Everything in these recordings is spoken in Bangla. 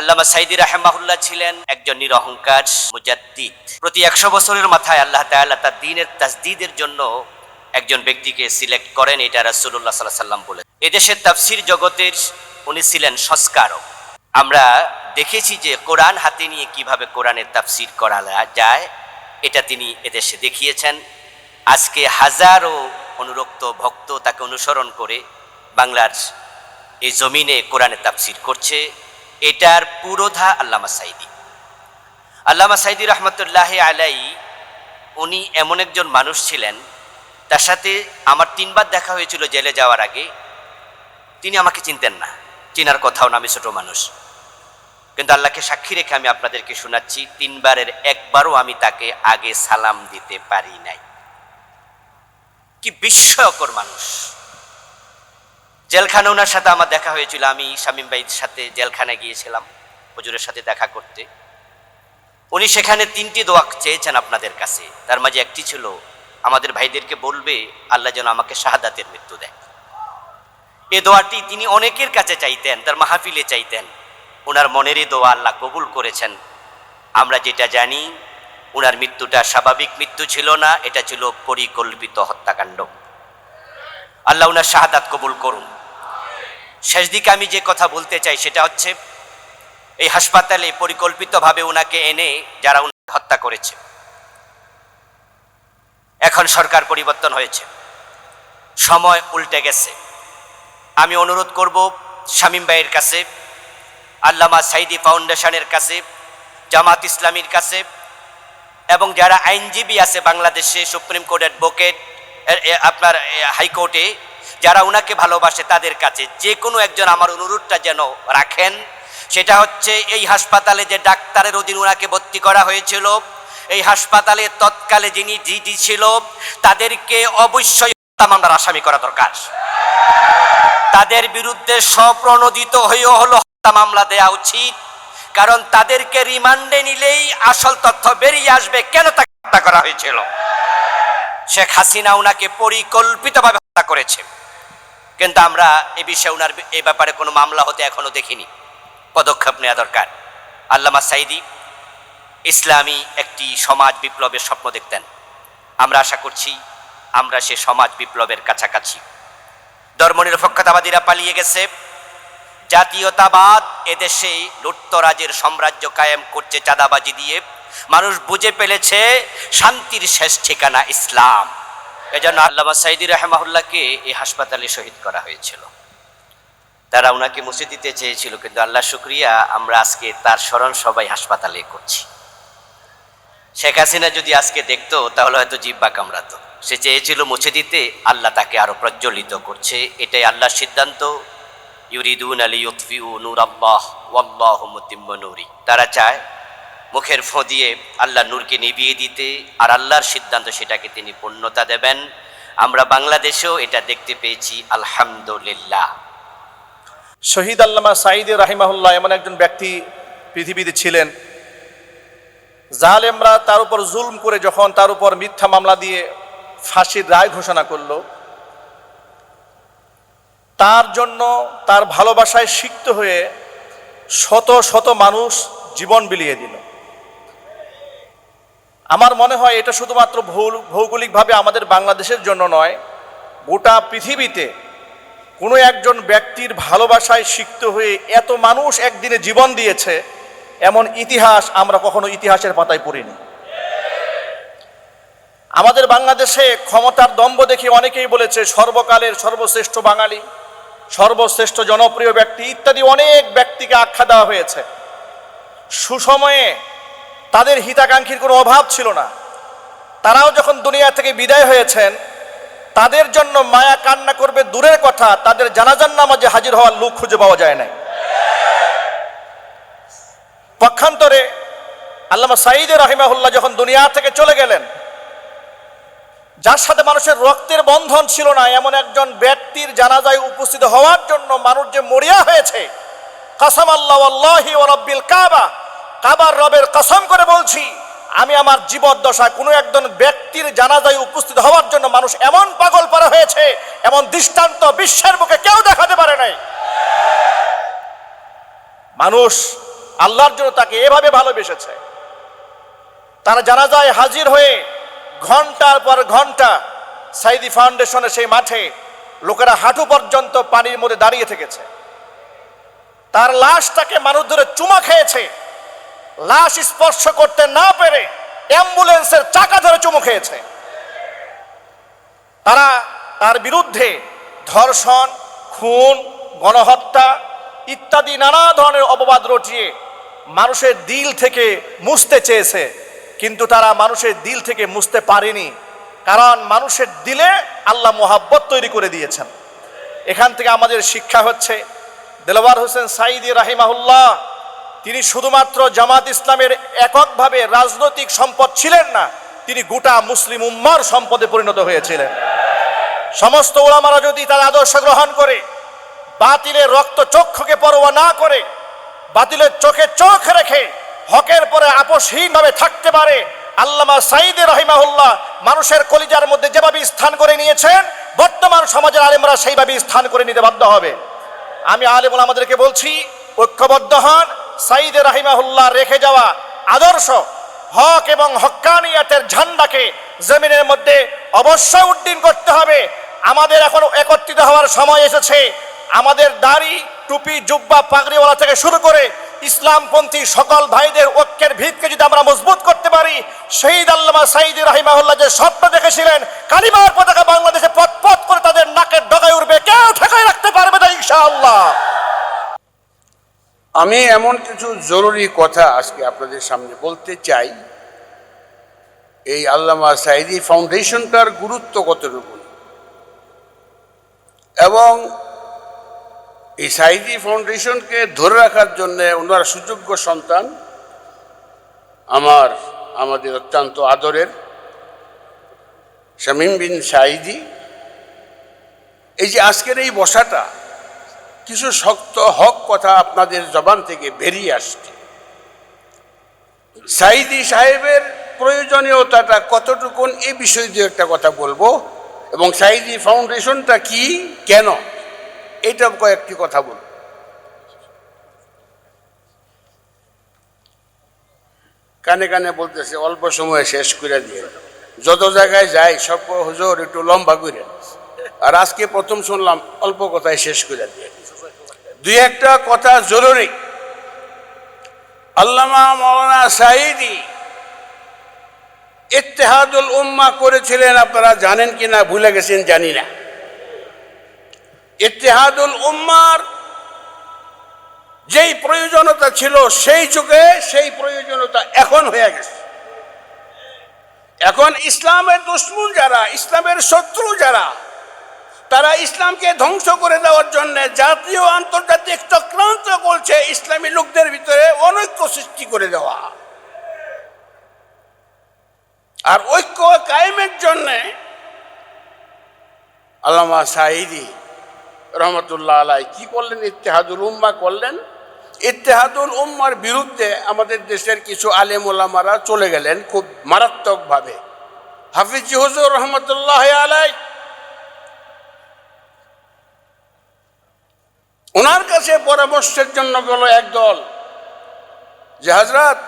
আল্লামা সাইদি রাহেমাহুল্লাহ ছিলেন একজন নিরহংকার মুজাদ্দিদ। প্রতি একশো বছরের মাথায় আল্লাহ তাআলা তার দিনের তাসদিদের জন্য একজন ব্যক্তিকে সিলেক্ট করেন, এটা রাসূলুল্লাহ সাল্লাহ সাল্লাম বলে এদেশের তাফসির জগতের উনি ছিলেন সংস্কারক। আমরা দেখেছি যে কোরআন হাতে নিয়ে কীভাবে কোরআনের তাফসির করা যায়, এটা তিনি এদেশে দেখিয়েছেন। আজকে হাজারো অনুরক্ত ভক্ত তাকে অনুসরণ করে বাংলার এই জমিনে কোরআনে তাফসির করছে। এটার পুরোধা আল্লামা সাইদি। আল্লামা সাইদি রহমতুল্লাহ আলাই, উনি এমন একজন মানুষ ছিলেন, তার সাথে আমার তিনবার দেখা হয়েছিল জেলে যাওয়ার আগে। তিনি আমাকে চিনতেন না, চিনার কথাও না, আমি ছোট মানুষ। কিন্তু আল্লাহকে সাক্ষী রেখে আমি আপনাদেরকে শোনাচ্ছি, তিনবারের একবারও আমি তাকে আগে সালাম দিতে পারি নাই। কি বিস্ময়কর মানুষ। জেলখানা ওনার সাথে আমার দেখা হয়েছিল। আমি শামীম ভাইয়ের সাথে জেলখানায় গিয়েছিলাম, হুজুরের সাথে দেখা করতে। উনি সেখানে তিনটি দোয়া চেয়েছেন আপনাদের কাছে। তার মাঝে একটি ছিল, আমাদের ভাইদেরকে বলবে, আল্লাহ যেন আমাকে শাহাদাতের মৃত্যু দেয়। এ দোয়াটি তিনি অনেকের কাছে চাইতেন, তার মাহফিলে চাইতেন। ওনার মনেরই দোয়া আল্লাহ কবুল করেছেন। আমরা যেটা জানি, ওনার মৃত্যুটা স্বাভাবিক মৃত্যু ছিল না, এটা ছিল পরিকল্পিত হত্যাকাণ্ড। আল্লাহ ওনার শাহাদাত কবুল করুন। শেষ দিকে আমি যে কথা বলতে চাই সেটা হচ্ছে, এই হাসপাতালে পরিকল্পিতভাবে ওনাকে এনে যারা ওনাকে হত্যা করেছে, এখন সরকার পরিবর্তন হয়েছে। সময় উল্টে গেছে। আমি অনুরোধ করব শামীম ভাইয়ের কাছে, আল্লামা সাইদি ফাউন্ডেশনের কাছে, জামাত ইসলামীর কাছে, এবং যারা আইনজীবী আছে বাংলাদেশে, সুপ্রিম কোর্ট অ্যাডভোকেট আপনার হাইকোর্টে যারা উনাকে ভালোবাসে তাদের কাছে যে কোনো একজন আমার অনুরোধটা যেন রাখেন, সেটা হচ্ছে এই হাসপাতালে যে ডাক্তারের অধীন উনাকে ভর্তি করা হয়েছিল, এই হাসপাতালে তৎকালে যিনি জিডি ছিল, তাদেরকে অবশ্যই মামলার আসামি করা দরকার। তাদের বিরুদ্ধে স্বপ্রণোদিত হয়েও হলো হত্যা মামলা দেয়া উচিত, কারণ তাদেরকে রিমান্ডে নিলেই আসল তথ্য বেরিয়ে আসবে কেন তাকে হত্যা করা হয়েছিল। শেখ হাসিনা উনাকে পরিকল্পিতভাবে হত্যা করেছে। কিন্তু আমরা এ বিষয়ে ওনার এ ব্যাপারে কোনো মামলা হতে এখনও দেখিনি। পদক্ষেপ নেওয়া দরকার। আল্লামা সাইদি ইসলামী একটি সমাজ বিপ্লবের স্বপ্ন দেখতেন। আমরা আশা করছি আমরা সে সমাজ বিপ্লবের কাছাকাছি। ধর্মনিরপেক্ষতাবাদীরা পালিয়ে গেছে। জাতীয়তাবাদ এদেশে লুট্তরাজের সাম্রাজ্য কায়েম করছে চাঁদাবাজি দিয়ে। মানুষ বুঝে ফেলেছে শান্তির শেষ ঠিকানা ইসলাম। এজন্য আল্লামা সাইদি রহমাহুল্লাহকে এই হাসপাতালে শহীদ করা হয়েছিল। তারা ওনাকে মুছে দিতে চেয়েছিল, কিন্তু আল্লাহ শুক্রিয়া আমরা আজকে তার স্মরণ সবাই হাসপাতালে করছি। শেখ হাসিনা যদি আজকে দেখতো, তাহলে হয়তো জিব্বা কামড়াতো। সে চেয়েছিল মুছে দিতে, আল্লাহ তাকে আরও প্রজ্বলিত করছে। এটাই আল্লাহর সিদ্ধান্ত। ইউরিদুন আলী ইউতফিউ নূর আল্লাহ ওয়াল্লাহ নুরি। তারা চায় মুখের ফোঁ দিয়ে আল্লাহ নূরকে নিভিয়ে দিতে আর আল্লাহর সিদ্ধান্ত সেটাকে তিনি পূর্ণতা দেবেন। আমরা বাংলাদেশেও এটা দেখতে পেয়েছি, আলহামদুলিল্লাহ। শহীদ আল্লামা সাইদে রাহিমাহুল্লাহ এমন একজন ব্যক্তি পৃথিবীতে ছিলেন, জালেমরা তার উপর জুলম করে যখন তার উপর মিথ্যা মামলা দিয়ে ফাঁসির রায় ঘোষণা করল, তার জন্য তার ভালোবাসায় সিক্ত হয়ে শত শত মানুষ জীবন বিলিয়ে দিল। আমার মনে হয় এটা শুধুমাত্র ভৌগোলিকভাবে আমাদের বাংলাদেশের জন্য নয়, গোটা পৃথিবীতে কোনো একজন ব্যক্তির ভালোবাসায় সিক্ত হয়ে এত মানুষ একদিনে জীবন দিয়েছে, এমন ইতিহাস আমরা কখনো ইতিহাসের পাতায় পড়িনি। আমাদের বাংলাদেশে ক্ষমতার দম্ভ দেখে অনেকেই বলেছে, সর্বকালের সর্বশ্রেষ্ঠ বাঙালি, সর্বশ্রেষ্ঠ জনপ্রিয় ব্যক্তি ইত্যাদি অনেক ব্যক্তিকে আখ্যা দেওয়া হয়েছে। সুসময়ে তাদের হিতাকাঙ্ক্ষীর কোনো অভাব ছিল না। তারাও যখন দুনিয়া থেকে বিদায় হয়েছেন, তাদের জন্য মায়া কান্না করবে দূরের কথা, তাদের জানাজার নামাজে হাজির হওয়ার লোক খুঁজে পাওয়া যায় না পক্ষান্তরে আল্লামা সাইদ রাহিমাহুল্লাহ যখন দুনিয়া থেকে চলে গেলেন, যার সাথে মানুষের রক্তের বন্ধন ছিল না, এমন একজন ব্যক্তির জানাজায় উপস্থিত হওয়ার জন্য মানুষ যে মরিয়া হয়েছে, কাসাম আল্লাহ আল্লাহি ও রব্বিল কাবা কাবার রবের কসম করে বলছি, আমি আমার জীবদ্দশায় কোনো একজন ব্যক্তির জানাজায় উপস্থিত হওয়ার জন্য মানুষ এমন পাগল পারা হয়েছে, এমন দৃষ্টান্ত বিশ্বের মুখে কেউ দেখাতে পারে নাই। মানুষ আল্লাহর জন্য তাকে এভাবে ভালোবেসেছে। তারা জানাজায় হাজির হয়ে ঘণ্টার পর ঘণ্টা সাইদি ফাউন্ডেশনের সেই মাঠে লোকেরা হাঁটু পর্যন্ত পানির মধ্যে দাঁড়িয়ে থেকেছে। তার লাশটাকে মানুষ ধরে চুমা খেয়েছে। লাশ স্পর্শ করতে না পেরে অ্যাম্বুলেন্সের চাকা ধরে চুমু খেয়েছে। তারা তার বিরুদ্ধে ধর্ষণ, খুন, গণহত্যা ইত্যাদি নানা ধরনের অপবাদ রটিয়ে মানুষের দিল থেকে মুছতে চেয়েছে। কিন্তু তারা মানুষের দিল থেকে মুছতে পারেনি, কারণ মানুষের দিলে আল্লাহ মোহাব্বত তৈরি করে দিয়েছেন। এখান থেকে আমাদের শিক্ষা হচ্ছে, দেলওয়ার হোসেন সাইদি রাহিমাহুল্লাহ তিনি শুধুমাত্র জামাত ইসলামের এককভাবে রাজনৈতিক সম্পদ ছিলেন না, তিনি গোটা মুসলিম উম্মার সম্পদে পরিণত হয়েছিলেন। সমস্ত ওলামারা যদি তার আদর্শ গ্রহণ করে, বাতিলের রক্ত চক্ষুকে পরোয়া না করে, বাতিলের চোখে চোখ রেখে হকের পরে আপোষহীনভাবে থাকতে পারে, আল্লামা সাইদে রহিমাহুল্লাহ মানুষের কলিজার মধ্যে যেভাবে স্থান করে নিয়েছেন, বর্তমান সমাজের আলেমরা সেইভাবে স্থান করে নিতে বাধ্য হবে। আমি আলেমুল আমাদেরকে বলছি, ঐক্যবদ্ধ হন সাইদে রাহিমাহুল্লাহ রেখে যাওয়া আদর্শ হক এবং হক্কানিয়াতের ঝান্ডাকে জমিনের মধ্যে অবশ্যই উড্ডীন করতে হবে। আমাদের এখন একত্রিত হওয়ার সময় এসেছে। আমাদের দাড়ি, টুপি, জুব্বা, পাগড়িওয়ালা থেকে শুরু করে ইসলামপন্থী সকল ভাইদের ঐক্যের ভিতকে যদি আমরা মজবুত করতে পারি, শহীদ আল্লামা সাইদি রাহিমাহুল্লাহ যে স্বপ্ন দেখেছিলেন, কালিমার পতাকা বাংলাদেশে পথ পথ করে তাদের নাকের ডগায় উঠবে কেউ ঠেকায় রাখতে পারবে না ইনশাআল্লাহ। আমি এমন কিছু জরুরি কথা আজকে আপনাদের সামনে বলতে চাই। এই আল্লামা সাইদি ফাউন্ডেশনটার গুরুত্ব কতটুকু এবং এই সাইদি ফাউন্ডেশনকে ধরে রাখার জন্য ওনার সুযোগ্য সন্তান আমার, আমাদের অত্যন্ত আদরের শামীম বিন সাইদি এই যে আজকের এই বসাটা কিছু শক্ত হক কথা আপনাদের জবান থেকে বেরিয়ে আসছে। সাইদি সাহেবের প্রয়োজনীয়তাটা কতটুকুন এই বিষয় দিয়ে একটা কথা বলব। এবং সাইদি ফাউন্ডেশনটা কি, কেন, এটা কয়েকটি কথা বলব। কানে কানে বলতেছে, অল্প সময়ে শেষ করে দিয়ে। যত জায়গায় যাই, সব হুজুর একটু লম্বা করে। আর আজকে প্রথম শুনলাম, অল্প কথায় শেষ করে দিয়ে। দুই একটা কথা জরুরি। আল্লামা মৌলানা সাইদি ইত্তেহাদুল উম্মা করেছিলেন, আপনারা জানেন কি না ভুলে গেছেন, জানি না। ইত্তেহাদুল উম্মার যেই প্রয়োজনতা ছিল, সেই যুগে সেই প্রয়োজনতা এখন হয়ে গেছে। এখন ইসলামের দুশ্মন যারা, ইসলামের শত্রু যারা তারা ইসলামকে ধ্বংস করে দেওয়ার জন্য জাতীয় আন্তর্জাতিক চক্রান্ত করছে ইসলামী লোকদের ভিতরে অনৈক্য সৃষ্টি করে দেওয়া। আর ঐক্য কায়েমের জন্য আল্লামা সাইদি রহমতুল্লাহ আলাই কি করলেন ইত্তেহাদুল উম্মা করলেন। ইত্তেহাদুল উম্মার বিরুদ্ধে আমাদের দেশের কিছু আলেম ওলামারা চলে গেলেন খুব মারাত্মকভাবে। হাফিজ হুজুর রহমতুল্লাহ আলাই ওনার কাছে পরামর্শের জন্য গেল একদল যে হাজরাত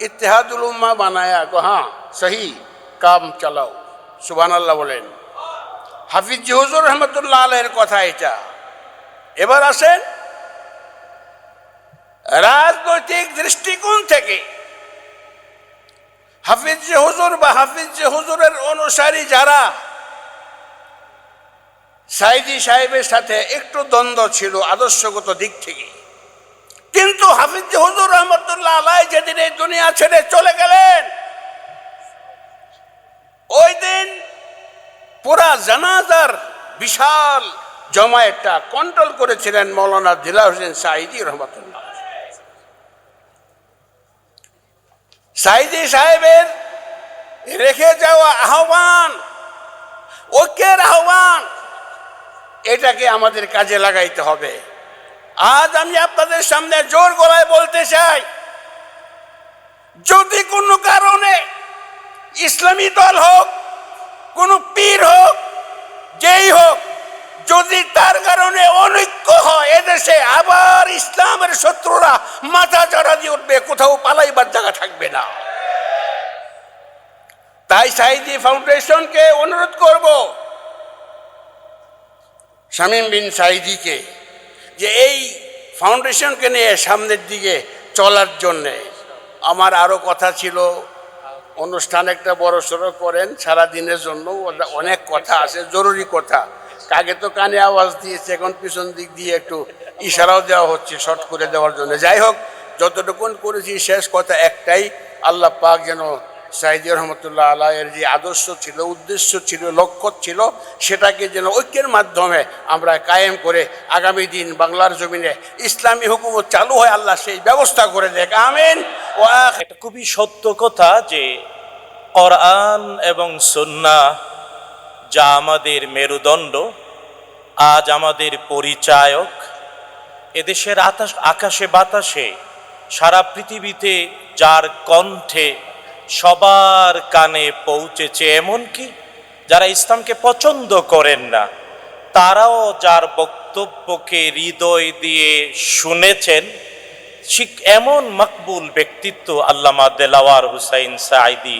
ইতিহাদুল উম্মা বানায়া, গো হ্যাঁ সহি, কাম চালাও সুবান আল্লাহ বলেন। হাফিজ হুজুর রহমতুল্লাহ আলের কথা এটা। এবার আসেন, রাজনৈতিক দৃষ্টিকোণ থেকে। হাফিজ হুজুর বা হাফিজ হুজুরের অনুসারী যারা সাইদি সাহেবের সাথে একটু দ্বন্দ্ব ছিল আদর্শগত দিক থেকে। কিন্তু হাফিজ হুজুর রহমতুল্লাহ আলাই যেদিন এই দুনিয়া ছেড়ে চলে গেলেন, ওই দিন পুরা জানাজার বিশাল জমায়েতটা কন্ট্রোল করেছিলেন মৌলানা দিলা হোসেন সাইদি রহমতুল্লাহ। সাহেবের রেখে যাওয়া আহ্বান ঐক্যের আহ্বান এটাকে আমাদের কাজে লাগাইতে হবে। আজ আমি আপনাদের সামনে জোর গলায় বলতে চাই, যদি কোনো কারণে ইসলামী দল হোক, কোনো পীর হোক, যেই হোক, যদি তার কারণে অনৈক্য হয় এদেশে, আবার ইসলামের শত্রুরা মাথা চড়া দিয়ে উঠবে, কোথাও পালাইবার জায়গা থাকবে না। তাই সাইদি ফাউন্ডেশনকে অনুরোধ করব শামীম বিন সাইদিকে যে এই ফাউন্ডেশনকে নিয়ে সামনের দিকে চলার জন্যে আমার আরও কথা ছিল। অনুষ্ঠান একটা বড় সড়ো করেন সারা দিনের জন্য অনেক কথা আছে, জরুরি কথা। কাকে তো কানে আওয়াজ দিয়েছে, এখন পিছন দিক দিয়ে একটু ইশারাও দেওয়া হচ্ছে শর্ট করে দেওয়ার জন্য। যাই হোক, যতটুকুন করেছি, শেষ কথা একটাই, আল্লাহ পাক যেন সাইদি রহমতুল্লাহ আলাহের যে আদর্শ ছিল, উদ্দেশ্য ছিল, লক্ষ্য ছিল, সেটাকে যেন ঐক্যের মাধ্যমে আমরা কায়েম করে আগামী দিন বাংলার জমিনে ইসলামী হুকুমত চালু হয়, আল্লাহ সেই ব্যবস্থা করে দেখ। আমিন। ও খুবই সত্য কথা যে কোরআন এবং সন্না যা আমাদের মেরুদণ্ড, আজ আমাদের পরিচায়ক, এদেশের আকাশ আকাশে বাতাসে সারা পৃথিবীতে যার কণ্ঠে সবার কানে পৌঁছেছে এমনকি যারা ইসলামকে পছন্দ করেন না, তারাও যার বক্তব্যকে হৃদয় দিয়ে শুনেছেন, ঠিক এমন মকবুল ব্যক্তিত্ব আল্লামা দেলাওয়ার হুসাইন সাইদি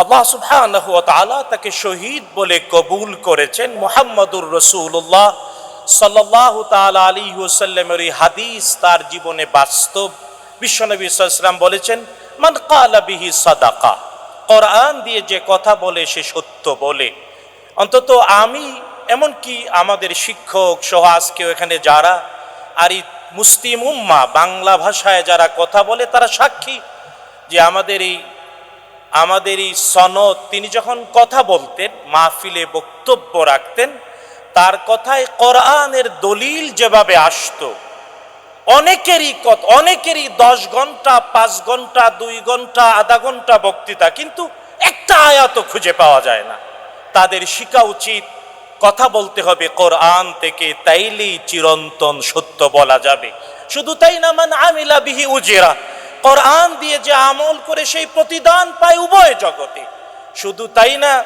আল্লাহ সুবহানাহু তাকে শহীদ বলে কবুল করেছেন মুহাম্মদুর রাসূলুল্লাহ সাল্লাল্লাহু তাআলা আলাইহি ওয়াসাল্লামের হাদিস তার জীবনে বাস্তব। বিশ্বনবী সাল্লাল্লাহু আলাইহি বলেছেন মান ক্বালা বিহি সাদাকা। কোরআন দিয়ে যে কথা বলে, সে সত্য বলে। অন্তত আমি এমনকি আমাদের শিক্ষক সহ আজকেও এখানে যারা, আর এই মুসলিম উম্মা, বাংলা ভাষায় যারা কথা বলে, তারা সাক্ষী যে আমাদের এই আমাদের এই সনদ, তিনি যখন কথা বলতেন, মাহফিলে বক্তব্য রাখতেন, তার কথায় কোরআনের দলিল যেভাবে আসতো অনেকেরই কত অনেকেরই দশ ঘণ্টা, পাঁচ ঘণ্টা, দুই ঘণ্টা, আধা ঘণ্টা বক্তৃতা, কিন্তু একটা আয়াত খুঁজে পাওয়া যায় না। তাদের শিখা উচিত, কথা বলতে হবে, কোরআন থেকে তাইলেই চিরন্তন সত্য বলা যাবে। শুধু তাই না, মান আমিলা বিহি উজেরা। কোরআন দিয়ে যে আমল করে সেই প্রতিদান পায় উভয় জগতে। শুধু তাই না,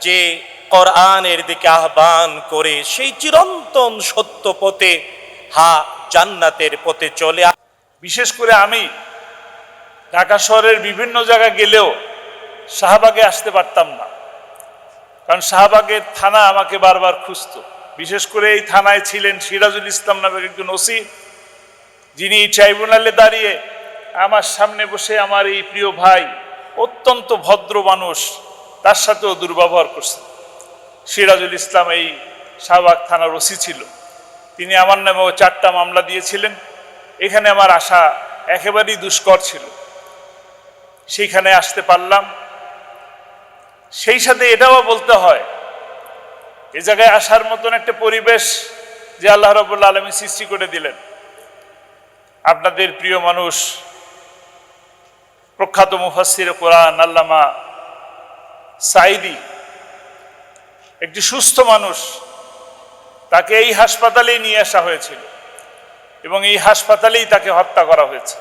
যে কোরআনের দিকে আহ্বান করে সেই চিরন্তন সত্য পথে, হা জান্নাতের পথে চলে বিশেষ করে আমি ঢাকা শহরের বিভিন্ন জায়গায় গেলেও শাহবাগে আসতে পারতাম না। কারণ শাহবাগের থানা আমাকে বারবার খুঁজতো। বিশেষ করে এই থানায় ছিলেন সিরাজুল ইসলাম নামের একজন ওসি, যিনি ট্রাইব্যুনালে দাঁড়িয়ে আমার সামনে বসে আমার এই প্রিয় ভাই অত্যন্ত ভদ্র মানুষ, তার সাথেও দুর্ব্যবহার করছে। সিরাজুল ইসলাম এই শাহবাগ থানার ওসি ছিল। তিনি আমার নামেও চারটা মামলা দিয়েছিলেন। এখানে আমার আসা একেবারেই দুষ্কর ছিল। সেইখানে আসতে পারলাম। সেই সাথে এটাও বলতে হয়, এ জায়গায় আসার মতন একটা পরিবেশ যে আল্লাহ রবুল্লা আলমী সৃষ্টি করে দিলেন। আপনাদের প্রিয় মানুষ, প্রখ্যাত মুফাসির কোরআন আল্লামা সাইদি একটি সুস্থ মানুষ তাকে এই হাসপাতালেই নিয়ে আসা হয়েছিল এবং এই হাসপাতালেই তাকে হত্যা করা হয়েছে।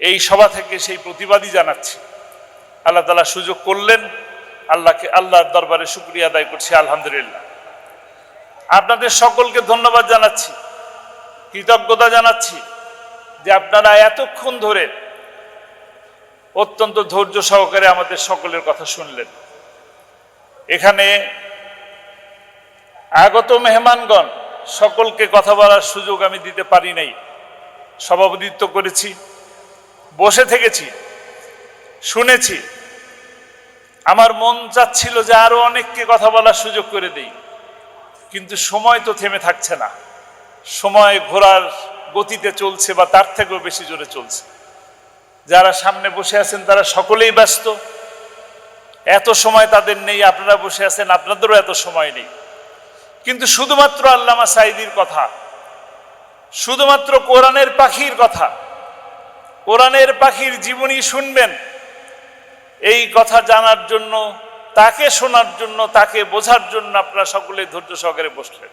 এই সভা থেকে সেই প্রতিবাদই জানাচ্ছি। আল্লাহ তালা সুযোগ করলেন, আল্লাহকে, আল্লাহর দরবারে শুক্রিয়া আদায় করছি, আলহামদুলিল্লাহ। আপনাদের সকলকে ধন্যবাদ জানাচ্ছি, কৃতজ্ঞতা জানাচ্ছি যে আপনারা এতক্ষণ ধরে অত্যন্ত ধৈর্য সহকারে আমাদের সকলের কথা শুনলেন। এখানে আগত মেহমানগণ, সকলকে কথা বলার সুযোগ আমি দিতে পারি নাই। সভাপতিত্ব করেছি, বসে থেকেছি, শুনেছি। আমার মন চাচ্ছিল যে আরও অনেককে কথা বলার সুযোগ করে দেই, কিন্তু সময় তো থেমে থাকছে না। সময় ঘোরার গতিতে চলছে বা তার থেকেও বেশি জোরে চলছে। যারা সামনে বসে আছেন, তারা সকলেই ব্যস্ত। এত সময় তাদের নেই, আপনারা বসে আছেন, আপনাদেরও এত সময় নেই। কিন্তু শুধুমাত্র আল্লামা সাইদির কথা, শুধুমাত্র কোরআনের পাখির কথা, কোরআনের পাখির জীবনী শুনবেন, এই কথা জানার জন্য, তাকে শোনার জন্য, তাকে বোঝার জন্য আপনারা সকলে ধৈর্য সহকারে বসলেন।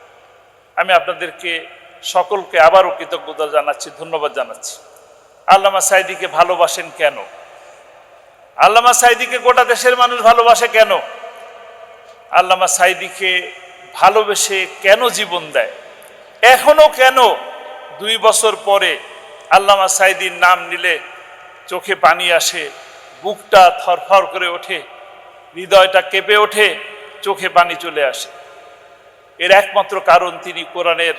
আমি আপনাদেরকে সকলকে আবারও কৃতজ্ঞতা জানাচ্ছি, ধন্যবাদ জানাচ্ছি। আল্লামা সাইদিকে ভালোবাসেন কেন? আল্লামা সাইদিকে গোটা দেশের মানুষ ভালোবাসে কেন? আল্লামা সাইদিকে ভালোবেসে কেন জীবন দেয়? এখনও কেন? দুই বছর পরে আল্লামা সাইদির নাম নিলে চোখে পানি আসে, বুকটা থরফর করে ওঠে, হৃদয়টা কেঁপে ওঠে, চোখে পানি চলে আসে। এর একমাত্র কারণ তিনি কোরআনের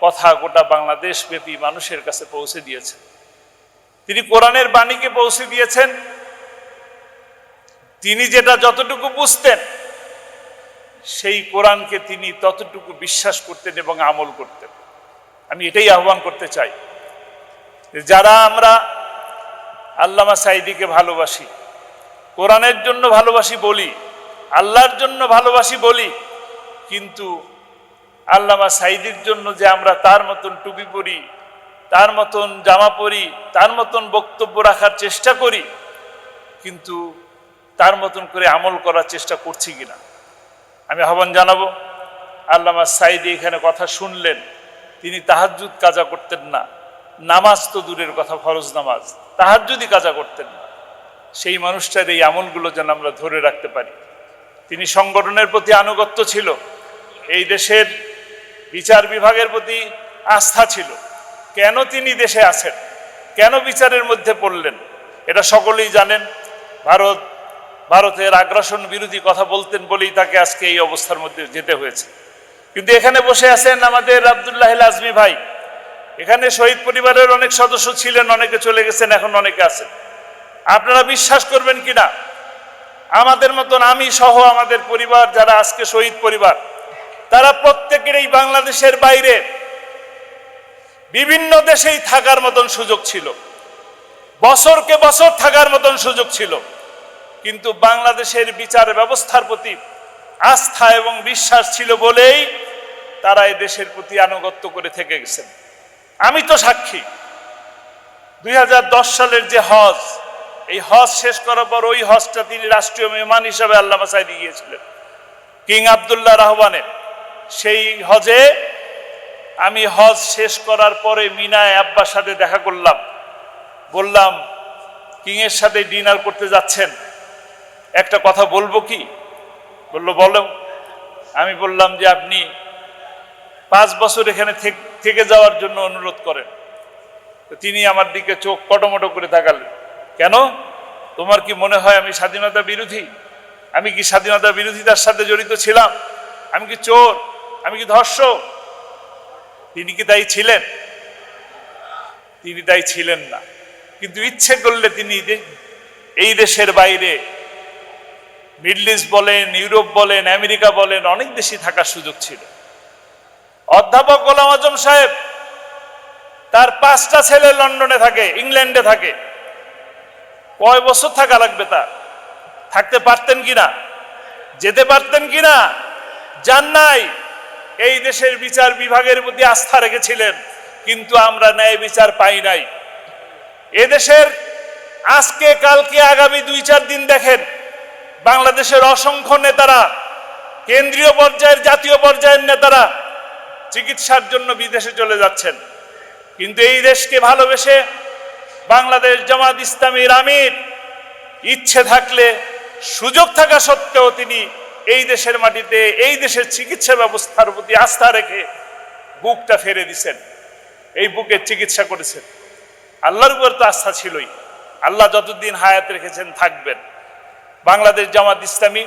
কথা গোটা বাংলাদেশ ব্যাপী মানুষের কাছে পৌঁছে দিয়েছেন। তিনি কোরআনের বাণীকে পৌঁছে দিয়েছেন। তিনি যেটা যতটুকু বুঝতেন সেই কোরআনকে তিনি ততটুকু বিশ্বাস করতেন এবং আমল করতেন। আমি এটাই আহ্বান করতে চাই যারা আমরা আল্লামা সাইদিকে ভালোবাসি, কোরআনের জন্য ভালোবাসি বলি, আল্লাহর জন্য ভালোবাসি বলি, কিন্তু আল্লামা সাইদির জন্য যে আমরা তার মতন টুপি পরি, তার মতন জামা পরি, তার মতন বক্তব্য রাখার চেষ্টা করি, কিন্তু তার মতন করে আমল করার চেষ্টা করছি কিনা? আমি আহ্বান জানাব। আল্লামা সাইদি এখানে কথা শুনলেন। তিনি তাহাজ্জুদ কাজা করতেন না। নামাজ তো দূরের কথা, ফরজ নামাজ। তাহাজ্জুদি কাজা করতেন না। সেই মানুষটার এই আমলগুলো যেন আমরা ধরে রাখতে পারি। তিনি সংগঠনের প্রতি আনুগত্য ছিল। এই দেশের বিচার বিভাগের প্রতি আস্থা ছিল। কেন তিনি দেশে আছেন? কেন বিচারের মধ্যে পড়লেন? এটা সকলেই জানেন। ভারত ভারতের আগ্রাসন বিরোধী কথা বলতেন বলেই তাকে আজকে এই অবস্থার মধ্যে যেতে হয়েছে। কিন্তু এখানে বসে আছেন আমাদের আবদুল্লাহ আজমি ভাই। এখানে শহীদ পরিবারের অনেক সদস্য ছিলেন, অনেকে চলে গেছেন, এখন অনেকে আছেন। আপনারা বিশ্বাস করবেন কিনা? আমাদের মতন আমি সহ আমাদের পরিবার, যারা আজকে শহীদ পরিবার, তারা প্রত্যেকের এই বাংলাদেশের বাইরে বিভিন্ন দেশেই থাকার মতন সুযোগ ছিল। বছরকে বছর থাকার মতন সুযোগ ছিল। কিন্তু বাংলাদেশের বিচার ব্যবস্থার প্রতি আস্থা এবং বিশ্বাস ছিল বলেই তারা এই দেশের প্রতি আনুগত্য করে থেকে গেছেন। আমি তো সাক্ষী। দুই হাজার দশ সালের যে হজ, এই হজ শেষ করার পর ওই হজটা তিনি রাষ্ট্রীয় মেহমান হিসাবে আল্লামা সাইদি গিয়েছিলেন। কিং আবদুল্লাহ রহমানের। সেই হজে আমি হজ শেষ করার পরে মিনায় আব্বার সাথে দেখা করলাম। বললাম, কিংয়ের সাথে ডিনার করতে যাচ্ছেন? একটা কথা বলব কি? বলল, বলো। আমি বললাম যে আপনি পাঁচ বছর এখানে থেক- যাওয়ার জন্য অনুরোধ করেন। তিনি আমার দিকে চোখ কটমটো করে তাকালেন। কেন? তোমার কি মনে হয় আমি স্বাধীনতা বিরোধী? আমি কি স্বাধীনতা বিরোধিতার সাথে জড়িত ছিলাম? আমি কি চোর? আমি কি ধর্ষক? তিনি কি তাই ছিলেন? তিনি তাই ছিলেন না। কিন্তু ইচ্ছে করলে তিনি এই দেশের বাইরে মিডল ইস্ট বলেন, ইউরোপ বলেন, আমেরিকা বলেন, অনেক দেশে থাকার সুযোগ ছিল। অধ্যাপক গোলাম আজম সাহেব তার পাঁচটা ছেলে লন্ডনে থাকে, ইংল্যান্ডে থাকে। কয় বছর থাকা লাগবে তার? থাকতে পারতেন কিনা? যেতে পারতেন কিনা? যান নাই। এই দেশের বিচার বিভাগের প্রতি আস্থা রেখেছিলেন, কিন্তু আমরা ন্যায় বিচার পাই নাই। এদেশের আজকে, কালকে, আগামী দুই চার দিন দেখেন বাংলাদেশের অসংখ্য নেতারা, কেন্দ্রীয় পর্যায়ের, জাতীয় পর্যায়ের নেতারা চিকিৎসার জন্য বিদেশে চলে যাচ্ছেন। কিন্তু এই দেশকে ভালোবেসে বাংলাদেশ জামাত ইসলামীর আমির ইচ্ছে থাকলে, সুযোগ থাকা সত্ত্বেও তিনি এই দেশের মাটিতে, এই দেশের চিকিৎসা ব্যবস্থার প্রতি আস্থা রেখে বুকটা ফেরে দিছেন। এই বুকের চিকিৎসা করেছেন। আল্লাহর উপর তো আস্থা ছিলই। আল্লাহ যতদিন হায়াত রেখেছেন থাকবেন। বাংলাদেশ জামাত ইসলামী,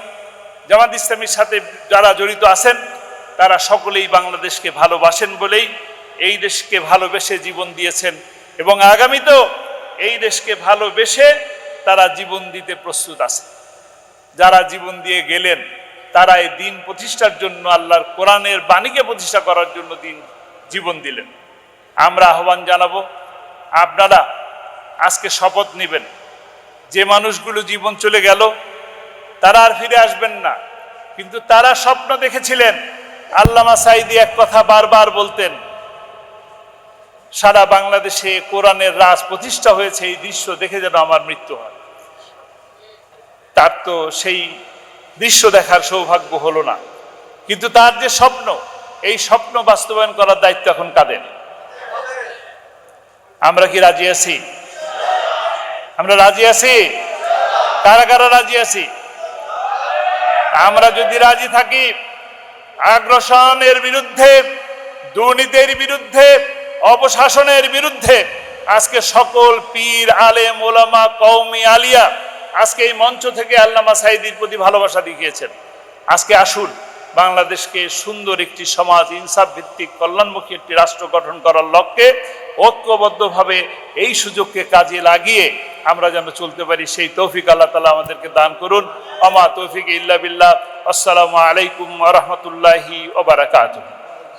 জামাত ইসলামীর সাথে যারা জড়িত আছেন, তারা সকলেই বাংলাদেশকে ভালোবাসেন বলেই এই দেশকে ভালোবেসে জীবন দিয়েছেন এবং আগামীতেও এই দেশকে ভালোবেসে তারা জীবন দিতে প্রস্তুত আছে যারা জীবন দিয়ে গেলেন, তারা এই দিন প্রতিষ্ঠার জন্য আল্লাহর কোরআনের বাণীকে প্রতিষ্ঠা করার জন্য দিন জীবন দিলেন। আমরা আহ্বান জানাব, আপনারা আজকে শপথ নেবেন। যে মানুষগুলো জীবন চলে গেল, তারা আর ফিরে আসবেন না। কিন্তু তারা স্বপ্ন দেখেছিলেন। আল্লামা সাইদি এক কথা বারবার বলতেন, সারা বাংলাদেশে কোরআনের রাজ প্রতিষ্ঠা হয়েছে, এই দৃশ্য দেখে যেন আমার মৃত্যু হয়। তার তো সেই দৃশ্য দেখার সৌভাগ্য হলো না। কিন্তু তার যে স্বপ্ন, এই স্বপ্ন বাস্তবায়ন করার দায়িত্ব এখন কাদের? আমরা কি রাজি আছি? আমরা রাজি আছি? কারা কারা রাজি আছি? আমরা যদি রাজি থাকি, আগ্রাসনের বিরুদ্ধে, দুর্নীতির বিরুদ্ধে, অপশাসনের বিরুদ্ধে, আজকে সকল পীর, আলেম, ওলামা কৌমি আলিয়া, আজকে এই মঞ্চ থেকে আল্লামা সাইদির প্রতি ভালোবাসা দেখিয়েছেন। আজকে আসুন, বাংলাদেশকে সুন্দর একটি সমাজ, ইনসাফ ভিত্তিক, কল্যাণমুখী একটি রাষ্ট্র গঠন করার লক্ষ্যে ঐক্যবদ্ধভাবে এই সুযোগকে কাজে লাগিয়ে আমরা যেন চলতে পারি, সেই তৌফিক আল্লাহ তালা আমাদেরকে দান করুন। অমা তৌফিক ইল্লা বিল্লাহ। আসসালামু আলাইকুম রহমতুল্লাহি ওবারাকাতুহ